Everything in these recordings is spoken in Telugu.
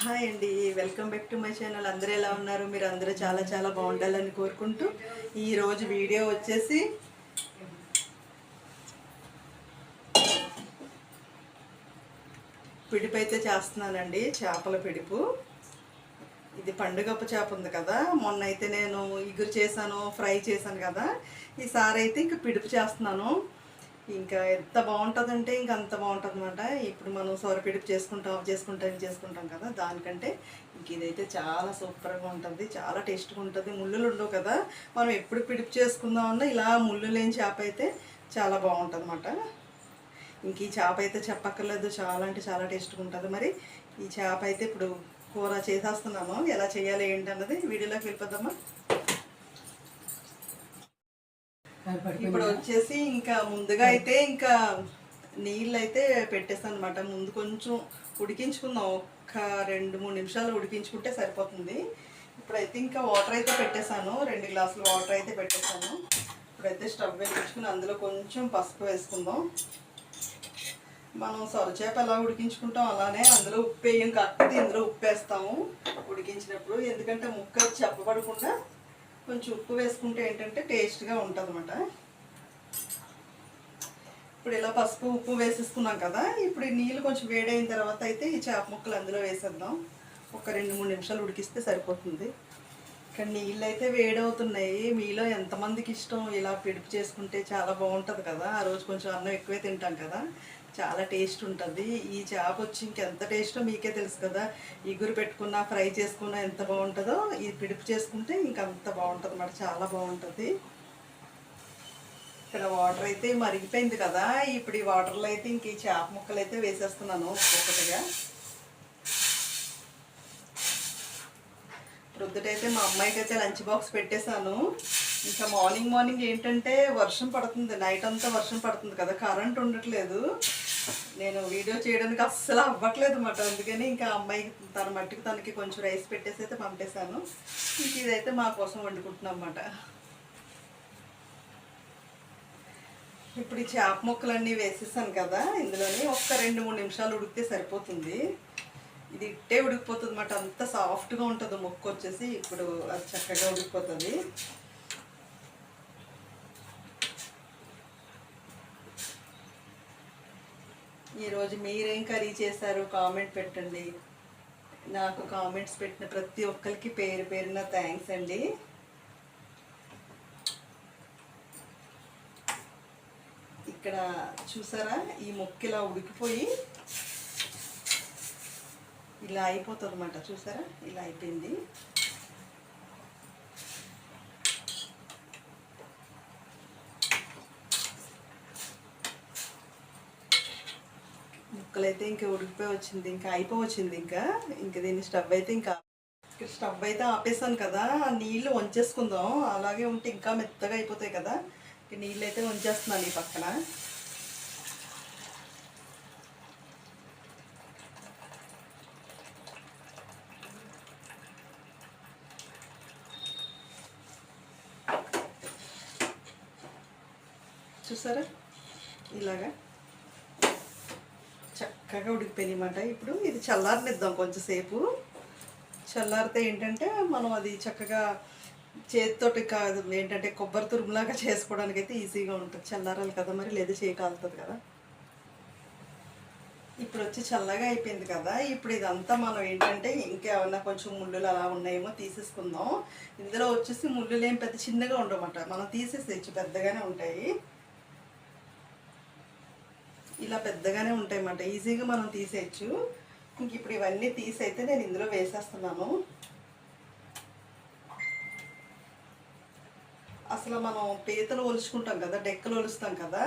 హాయ్ అండి. Welcome back to my channel. అందరూ ఎలా ఉన్నారు? మీరు అందరూ చాలా చాలా బాగుండాలని కోరుకుంటూ ఈరోజు వీడియో వచ్చేసి పిడిపు అయితే చేస్తున్నానండి. చేపల పిడిపు. ఇది పండుగప్ప చేప ఉంది కదా. మొన్న అయితే నేను ఇగురు చేశాను ఫ్రై చేశాను కదా. ఈసారి అయితే ఇంకా పిడుపు చేస్తున్నాను. ఇంకా ఎంత బాగుంటుందంటే ఇంకా అంత బాగుంటుంది అనమాట ఇప్పుడు మనం సొర పిడుపు చేసుకుంటాం చేసుకుంటాం చేసుకుంటాం కదా దానికంటే ఇంక ఇదైతే చాలా సూపర్గా ఉంటుంది చాలా టేస్ట్గా ఉంటుంది. ముళ్ళులు ఉండవు కదా మనం ఎప్పుడు పిడుపు చేసుకుందామన్నా ఇలా ముళ్ళు లేని చేప అయితే చాలా బాగుంటుంది అనమాట ఇంక ఈ చేప అయితే చెప్పక్కర్లేదు చాలా అంటే చాలా టేస్ట్గా ఉంటుంది. మరి ఈ చేప అయితే ఇప్పుడు కూర చేసేస్తున్నాము ఎలా చేయాలి ఏంటి అన్నది వీడియోలోకి వెళ్ళిపోదామా? ఇప్పుడు వచ్చేసి ఇంకా ముందుగా అయితే ఇంకా నీళ్ళు అయితే పెట్టేస్తాను అనమాట ముందు కొంచెం ఉడికించుకుందాం. ఒక్క రెండు మూడు నిమిషాలు ఉడికించుకుంటే సరిపోతుంది. ఇప్పుడైతే ఇంకా వాటర్ అయితే పెట్టేశాను. రెండు గ్లాసులు వాటర్ అయితే పెట్టేశాను. ఇప్పుడైతే స్టవ్ వెలిగించుకుని అందులో కొంచెం పసుపు వేసుకుందాం. మనం సొరచేప ఎలా ఉడికించుకుంటాం అలానే అందులో ఉప్పు వేయం. కాకపోతే ఇందులో ఉప్పు వేస్తాము. ఉడికించినప్పుడు ఎందుకంటే ముక్క చెప్పబడకుండా కొంచెం ఉప్పు వేసుకుంటే ఏంటంటే టేస్ట్గా ఉంటుంది అనమాట ఇప్పుడు ఇలా పసుపు ఉప్పు వేసేసుకున్నాం కదా ఇప్పుడు ఈ నీళ్ళు కొంచెం వేడైన తర్వాత అయితే ఈ చేప ముక్కలు అందులో వేసేద్దాం. ఒక రెండు మూడు నిమిషాలు ఉడికిస్తే సరిపోతుంది. ఇక్కడ నీళ్ళు అయితే వేడవుతున్నాయి. మీలో ఎంతమందికి ఇష్టం ఇలా పిడుపు చేసుకుంటే చాలా బాగుంటుంది కదా. ఆ రోజు కొంచెం అన్నం ఎక్కువే తింటాం కదా. చాలా టేస్ట్ ఉంటుంది. ఈ చేప వచ్చి ఇంకెంత టేస్టో మీకే తెలుసు కదా. ఇగురు పెట్టుకున్నా ఫ్రై చేసుకున్నా ఎంత బాగుంటుందో ఇది పిడుపు చేసుకుంటే ఇంకంత బాగుంటుంది అన్నమాట చాలా బాగుంటుంది. ఇక్కడ వాటర్ అయితే మరిగిపోయింది కదా. ఇప్పుడు ఈ వాటర్లో అయితే ఇంక ఈ చేప ముక్కలు అయితే వేసేస్తున్నాను ఒక్కొక్కటిగా. ప్రొద్దుటైతే మా అమ్మాయికి అయితే లంచ్ బాక్స్ పెట్టేశాను. ఇంకా మార్నింగ్ మార్నింగ్ ఏంటంటే వర్షం పడుతుంది నైట్ అంతా వర్షం పడుతుంది కదా కరెంట్ ఉండట్లేదు. నేను వీడియో చేయడానికి అస్సలు అవ్వట్లేదు అనమాట అందుకని ఇంకా అమ్మాయికి తన మట్టికి తనకి కొంచెం రైస్ పెట్టేసి అయితే పంపేశాను. ఇంక ఇదైతే మా కోసం వండుకుంటున్నాం అన్నమాట. ఇప్పుడు ఈ చేప ముక్కలన్నీ వేసేసాను కదా ఇందులోని ఒక్క రెండు మూడు నిమిషాలు ఉడికితే సరిపోతుంది. ఇది ఇట్టే ఉడికిపోతుంది అన్నమాట. అంత సాఫ్ట్గా ఉంటుంది ముక్క వచ్చేసి. ఇప్పుడు అది చక్కగా ఉడికిపోతుంది. ఈరోజు మీరేం కర్రీ చేశారు? కామెంట్ పెట్టండి. నాకు కామెంట్స్ పెట్టిన ప్రతి ఒక్కరికి పేరు పేరున థ్యాంక్స్ అండి. ఇక్కడ చూసారా? ఈ ముక్క ఇలా ఉడికిపోయి ఇలా అయిపోతుంది అనమాట చూసారా? ఇలా అయిపోయింది. ముక్కలైతే ఇంకా ఉడికిపోయి వచ్చింది ఇంకా అయిపోవచ్చింది ఇంకా. ఇంకా దీన్ని స్టవ్ అయితే ఇంకా ఇక్కడ స్టవ్ అయితే ఆపేసాను కదా. ఆ నీళ్ళు వంచేసుకుందాం. అలాగే ఉంటే ఇంకా మెత్తగా అయిపోతాయి కదా. నీళ్ళు అయితే వంచేస్తున్నాను ఈ పక్కన. చూసారా? ఇలాగా. చక్కగా ఉడికిపోయినాయన్నమాట ఇప్పుడు ఇది చల్లారనిద్దాం కొంచెంసేపు చల్లారితే ఏంటంటే మనం అది చక్కగా చేతితోటి కాదు ఏంటంటే కొబ్బరి తురుములాగా చేసుకోవడానికి అయితే ఈజీగా ఉంటుంది. చల్లారాలి కదా మరి లేదు చేయగలుగుతుంది కదా. ఇప్పుడు వచ్చి చల్లగా అయిపోయింది కదా. ఇప్పుడు ఇదంతా మనం ఏంటంటే ఇంకేమన్నా కొంచెం ముళ్ళులు అలా ఉన్నాయేమో తీసేసుకుందాం. ఇందులో వచ్చేసి ముళ్ళులు ఏం పెద్ద చిన్నగా ఉండమాట మనం తీసేసేయచ్చు పెద్దగానే ఉంటాయి. ఇలా పెద్దగానే ఉంటాయి అన్నమాట ఈజీగా మనం తీసేయచ్చు. ఇంక ఇప్పుడు ఇవన్నీ తీసైతే నేను ఇందులో వేసేస్తున్నాను. అసలు మనం పీతలు ఒలుచుకుంటాం కదా డెక్కలు ఒలుస్తాం కదా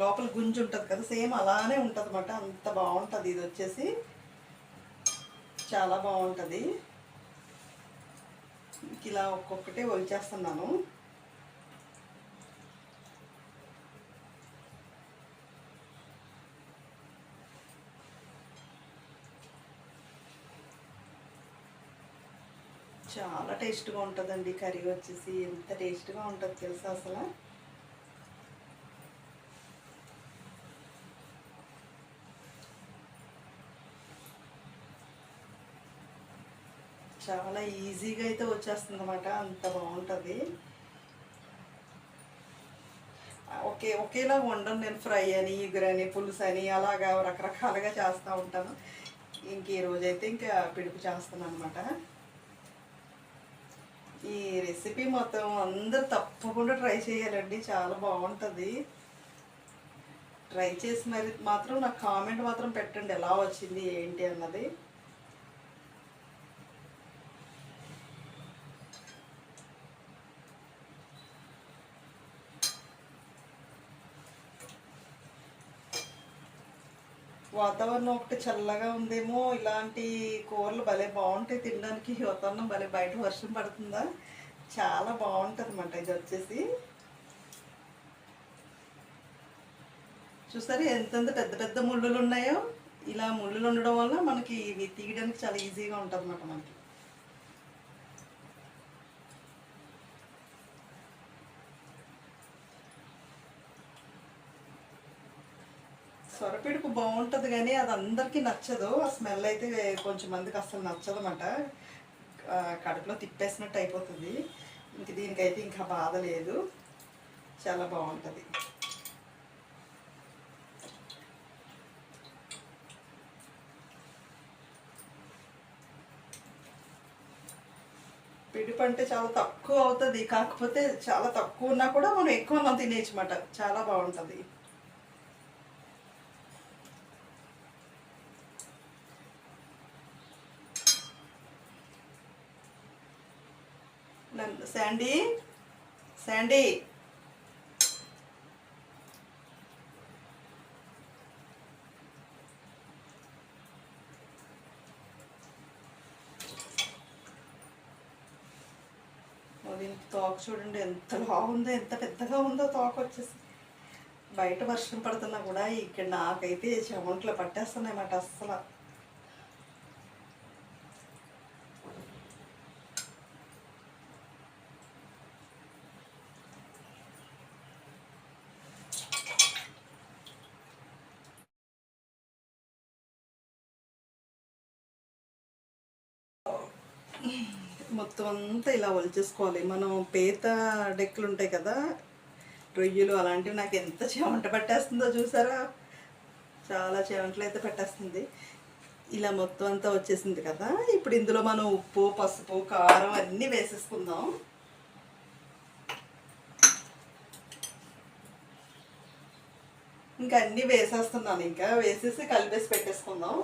లోపల గుంజు ఉంటుంది కదా సేమ్ అలానే ఉంటుంది అనమాట అంత బాగుంటుంది. ఇది వచ్చేసి చాలా బాగుంటుంది. ఇలా ఒక్కొక్కటి ఒలిచేస్తున్నాను. చాలా టేస్ట్గా ఉంటుందండి కర్రీ వచ్చేసి. ఎంత టేస్ట్గా ఉంటుంది తెలుసా అసలు? చాలా ఈజీగా అయితే వచ్చేస్తుంది అనమాట అంత బాగుంటుంది. ఒకే ఒకేలా వండను నేను ఫ్రై అని ఇగురని పులుసు అని అలాగా రకరకాలుగా చేస్తూ ఉంటాను. ఇంక ఈ రోజైతే ఇంకా పిడుపు చేస్తాను అనమాట ఈ రెసిపీ మొత్తం అందరు తప్పకుండా ట్రై చేయాలండి చాలా బాగుంటుంది. ట్రై చేసి మరి మాత్రం నాకు కామెంట్ మాత్రం పెట్టండి ఎలా వచ్చింది ఏంటి అన్నది. వాతావరణం ఒకటి చల్లగా ఉందేమో ఇలాంటి కూరలు భలే బాగుంటాయి తినడానికి. వాతావరణం భలే బయట వర్షం పడుతుందా? చాలా బాగుంటుంది అన్నమాట ఇది వచ్చేసి. చూసారు ఎంతెంత పెద్ద పెద్ద ముళ్ళులు ఉన్నాయో? ఇలా ముళ్ళులు ఉండడం వల్ల మనకి ఇవి తీయడానికి చాలా ఈజీగా ఉంటుంది అన్నమాట మనకి. సొరపిడుపు బాగుంటుంది కానీ అది అందరికీ నచ్చదు. ఆ స్మెల్ అయితే కొంచెం మందికి అసలు నచ్చదు అనమాట కడుపులో తిప్పేసినట్టు అయిపోతుంది. ఇంక దీనికైతే ఇంకా బాధ లేదు. చాలా బాగుంటుంది. పిడుపు అంటే చాలా తక్కువ అవుతుంది. కాకపోతే చాలా తక్కువ ఉన్నా కూడా మనం ఎక్కువ మంది తినేయచ్చు అన్నమాట. చాలా బాగుంటుంది. శాండీ? శాండీ? దీనికి తోక చూడండి ఎంత బాగుందో ఎంత పెద్దగా ఉందో తోక వచ్చేసి. బయట వర్షం పడుతున్నా కూడా ఇక్కడ నాకైతే చెమట్లు పట్టేస్తున్నాయి అన్నమాట అస్సలు. మొత్తం అంతా ఇలా ఒలిచేసుకోవాలి. మనం పేత డెక్కులు ఉంటాయి కదా రొయ్యలు అలాంటివి నాకు ఎంత చెమంట పట్టేస్తుందో చూసారా? చాలా చెమంటలు అయితే పెట్టేస్తుంది. ఇలా మొత్తం అంతా వచ్చేసింది కదా. ఇప్పుడు ఇందులో మనం ఉప్పు పసుపు కారం అన్నీ వేసేసుకుందాం. ఇంకా అన్నీ వేసేస్తున్నాను ఇంకా. వేసేసి కలిపేసి పెట్టేసుకుందాం.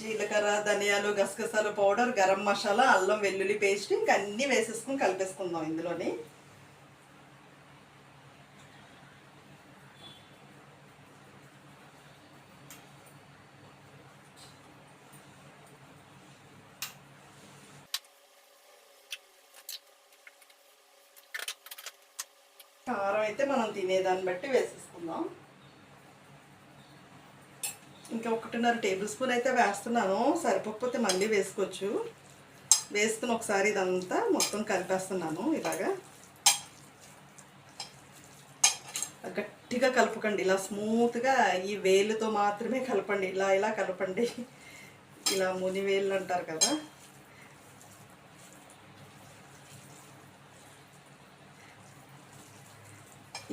జీలకర్ర ధనియాలు గసగసాలు పౌడర్ గరం మసాలా అల్లం వెల్లుల్లి పేస్ట్ ఇంకా అన్నీ వేసేసుకుని కలిపేసుకుందాం ఇందులోని. కారం అయితే మనం తినేదాన్ని బట్టి వేసేసుకుందాం. ఇంకా ఒకటిన్నర టేబుల్ స్పూన్ అయితే వేస్తున్నాను. సరిపోకపోతే మళ్ళీ వేసుకోవచ్చు. వేసుకుని ఒకసారి ఇదంతా మొత్తం కలిపేస్తున్నాను ఇలాగా. గట్టిగా కలుపుకండి. ఇలా స్మూత్గా ఈ వేలుతో మాత్రమే కలపండి. ఇలా ఇలా కలపండి. ఇలా ముని వేళ్ళు అంటారు కదా.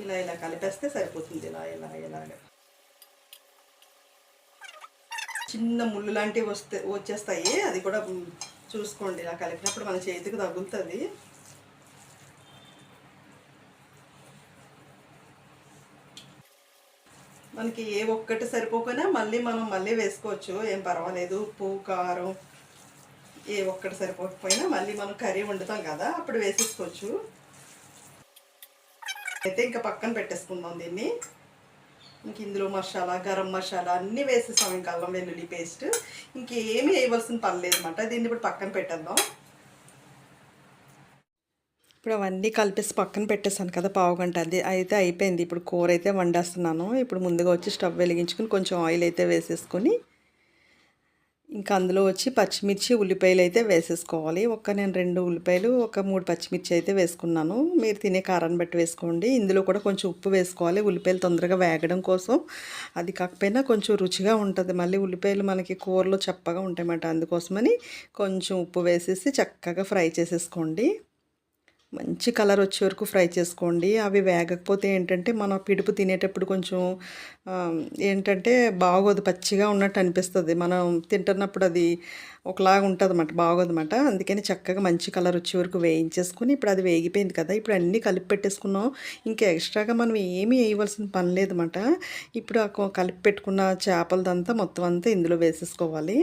ఇలా ఇలా కలిపేస్తే సరిపోతుంది. ఇలా ఇలా ఇలాగా. చిన్న ముళ్ళు లాంటివి వస్తే వచ్చేస్తాయి. అది కూడా చూసుకోండి. ఇలా కలిపినప్పుడు మన చేతికి తగులుతుంది. మనకి ఏ ఒక్కటి సరిపోకపోయినా మళ్ళీ మనం మళ్ళీ వేసుకోవచ్చు. ఏం పర్వాలేదు. ఉప్పు కారం ఏ ఒక్కటి సరిపోకపోయినా మళ్ళీ మనం కర్రీ వండుతాం కదా అప్పుడు వేసేసుకోవచ్చు. అయితే ఇంకా పక్కన పెట్టేసుకుందాం దీన్ని. ఇంక ఇందులో మసాలా గరం మసాలా అన్నీ వేసేసాం ఇంకా అల్లం వెల్లుల్లి పేస్ట్. ఇంకేమీ వేయవలసిన పని లేదన్నమాట. దీన్ని ఇప్పుడు పక్కన పెట్టేద్దాం. ఇప్పుడు అవన్నీ కలిపేసి పక్కన పెట్టేసాను కదా పావు గంట. అది అయితే అయిపోయింది. ఇప్పుడు కూర అయితే వండేస్తున్నాను. ఇప్పుడు ముందుగా వచ్చి స్టవ్ వెలిగించుకుని కొంచెం ఆయిల్ అయితే వేసేసుకొని ఇంకా అందులో వచ్చి పచ్చిమిర్చి ఉల్లిపాయలు అయితే వేసేసుకోవాలి. ఒక నేను రెండు ఉల్లిపాయలు ఒక మూడు పచ్చిమిర్చి అయితే వేసుకున్నాను. మీరు తినే కారాన్ని బట్టి వేసుకోండి. ఇందులో కూడా కొంచెం ఉప్పు వేసుకోవాలి. ఉల్లిపాయలు తొందరగా వేగడం కోసం. అది కాకపోయినా కొంచెం రుచిగా ఉంటుంది. మళ్ళీ ఉల్లిపాయలు మనకి కూరలో చప్పగా ఉంటాయన్నమాట. అందుకోసమని కొంచెం ఉప్పు వేసేసి చక్కగా ఫ్రై చేసేసుకోండి. మంచి కలర్ వచ్చే వరకు ఫ్రై చేసుకోండి. అవి వేగకపోతే ఏంటంటే మన పిడుపు తినేటప్పుడు కొంచెం ఏంటంటే బాగోదు పచ్చిగా ఉన్నట్టు అనిపిస్తుంది. మనం తింటున్నప్పుడు అది ఒకలాగా ఉంటుంది అన్నమాట బాగోదన్నమాట. అందుకని చక్కగా మంచి కలర్ వచ్చే వరకు వేయించేసుకుని ఇప్పుడు అది వేగిపోయింది కదా ఇప్పుడు అన్నీ కలిపి పెట్టేసుకున్నాం. ఇంకా ఎక్స్ట్రాగా మనం ఏమీ వేయవలసిన పని లేదన్నమాట. ఇప్పుడు ఆ కలిపి పెట్టుకున్న చేపలదంతా మొత్తం అంతా ఇందులో వేసేసుకోవాలి.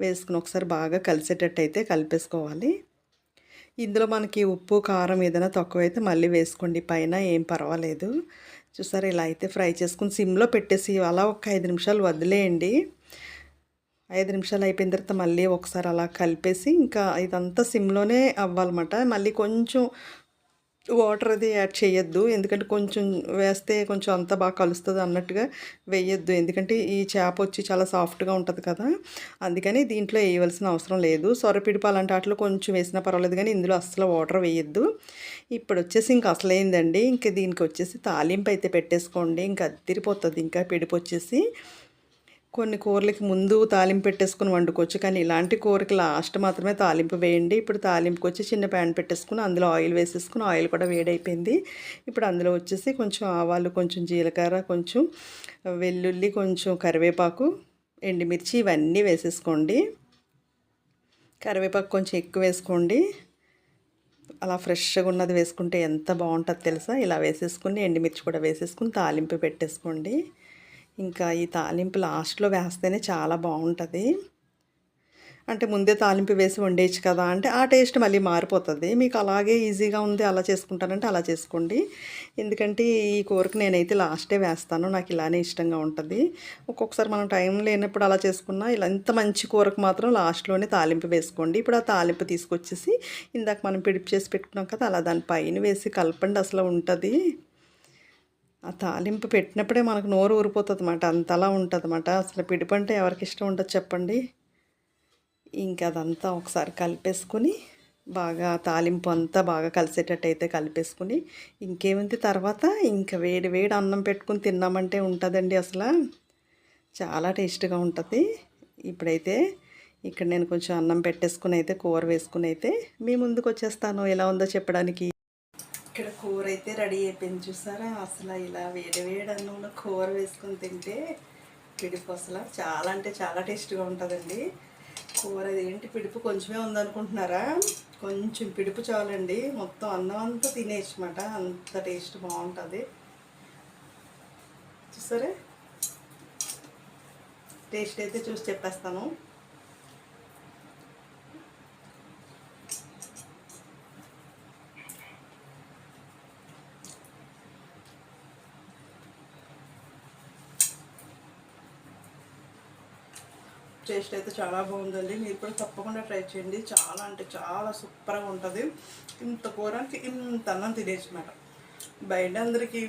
వేసుకుని ఒకసారి బాగా కలిసేటట్టు అయితే కలిపేసుకోవాలి. ఇందులో మనకి ఉప్పు కారం ఏదైనా తక్కువైతే మళ్ళీ వేసుకోండి. పైన ఏం పర్వాలేదు. చూసారు ఇలా అయితే ఫ్రై చేసుకుని సిమ్లో పెట్టేసి అలా ఒక ఐదు నిమిషాలు వదిలేయండి. ఐదు నిమిషాలు అయిపోయిన తర్వాత మళ్ళీ ఒకసారి అలా కలిపేసి ఇంకా ఇదంతా సిమ్లోనే అవ్వాలన్నమాట. మళ్ళీ కొంచెం వాటర్ అది యాడ్ చేయొద్దు. ఎందుకంటే కొంచెం వేస్తే కొంచెం అంతా బాగా కలుస్తుంది అన్నట్టుగా వేయొద్దు. ఎందుకంటే ఈ చేప వచ్చి చాలా సాఫ్ట్గా ఉంటుంది కదా. అందుకని దీంట్లో వేయవలసిన అవసరం లేదు. సొరపిడిపు అలాంటి వాటిలో కొంచెం వేసినా పర్వాలేదు కానీ ఇందులో అస్సలు వాటర్ వేయొద్దు. ఇప్పుడు వచ్చేసి ఇంకా అసలైందండి ఇంకా దీనికి వచ్చేసి తాలింపు అయితే పెట్టేసుకోండి. ఇంకా అదిరిపోతుంది. ఇంకా పిడిపు వచ్చేసి కొన్ని కూరలకి ముందు తాలింపు పెట్టేసుకుని వండుకోవచ్చు. కానీ ఇలాంటి కూరకి లాస్ట్ మాత్రమే తాలింపు వేయండి. ఇప్పుడు తాలింపుకి వచ్చి చిన్న ప్యాన్ పెట్టేసుకుని అందులో ఆయిల్ వేసేసుకుని ఆయిల్ కూడా వేడైపోయింది. ఇప్పుడు అందులో వచ్చేసి కొంచెం ఆవాలు కొంచెం జీలకర్ర కొంచెం వెల్లుల్లి కొంచెం కరివేపాకు ఎండుమిర్చి ఇవన్నీ వేసేసుకోండి. కరివేపాకు కొంచెం ఎక్కువ వేసుకోండి. అలా ఫ్రెష్గా ఉన్నది వేసుకుంటే ఎంత బాగుంటుంది తెలుసా? ఇలా వేసేసుకుని ఎండుమిర్చి కూడా వేసేసుకుని తాలింపు పెట్టేసుకోండి. ఇంకా ఈ తాలింపు లాస్ట్లో వేస్తేనే చాలా బాగుంటుంది. అంటే ముందే తాలింపు వేసి వండేయచ్చు కదా అంటే ఆ టేస్ట్ మళ్ళీ మారిపోతుంది. మీకు అలాగే ఈజీగా ఉంది అలా చేసుకుంటానంటే అలా చేసుకోండి. ఎందుకంటే ఈ కూరకు నేనైతే లాస్టే వేస్తాను నాకు ఇలానే ఇష్టంగా ఉంటుంది. ఒక్కొక్కసారి మనం టైం లేనప్పుడు అలా చేసుకున్నా ఇలా ఇంత మంచి కూరకు మాత్రం లాస్ట్లోనే తాలింపు వేసుకోండి. ఇప్పుడు ఆ తాలింపు తీసుకొచ్చేసి ఇందాక మనం పిడిపి చేసి పెట్టుకున్నాం కదా అలా దాని పైన వేసి కలపండి అసలు ఉంటుంది. ఆ తాలింపు పెట్టినప్పుడే మనకు నోరు ఊరిపోతుంది అన్నమాట అంతలా ఉంటుంది అన్నమాట అసలు పిడిపంటే ఎవరికి ఇష్టం ఉంటుంది చెప్పండి. ఇంకా అదంతా ఒకసారి కలిపేసుకుని బాగా తాలింపు అంతా బాగా కలిసేటట్టు అయితే కలిపేసుకుని ఇంకేముంది తర్వాత ఇంకా వేడి వేడి అన్నం పెట్టుకుని తిన్నామంటే ఉంటుందండి అసలు. చాలా టేస్ట్గా ఉంటుంది. ఇప్పుడైతే ఇక్కడ నేను కొంచెం అన్నం పెట్టేసుకుని అయితే కూర వేసుకుని అయితే మీ ముందుకు వచ్చేస్తాను ఎలా ఉందో చెప్పడానికి. ఇక్కడ కూర అయితే రెడీ అయిపోయింది చూసారా? అసలు ఇలా వేడి వేడి అన్నంలో కూర వేసుకొని తింటే పిడుపు అసలు. చాలా అంటే చాలా టేస్ట్గా ఉంటుందండి. కూర ఏంటి పిడుపు కొంచెమే ఉందనుకుంటున్నారా? కొంచెం పిడుపు చాలండి. మొత్తం అన్నం అంతా తినేయచ్చమాట అంత టేస్ట్ బాగుంటుంది. చూసారా? టేస్ట్ అయితే చూసి చెప్పేస్తాను. టేస్ట్ అయితే చాలా బాగుందండి. మీరు కూడా తప్పకుండా ట్రై చేయండి. చాలా అంటే చాలా సూపర్గా ఉంటుంది. ఇంత కూరకి ఇంత అన్నం తినేసి మేడం బయట అందరికీ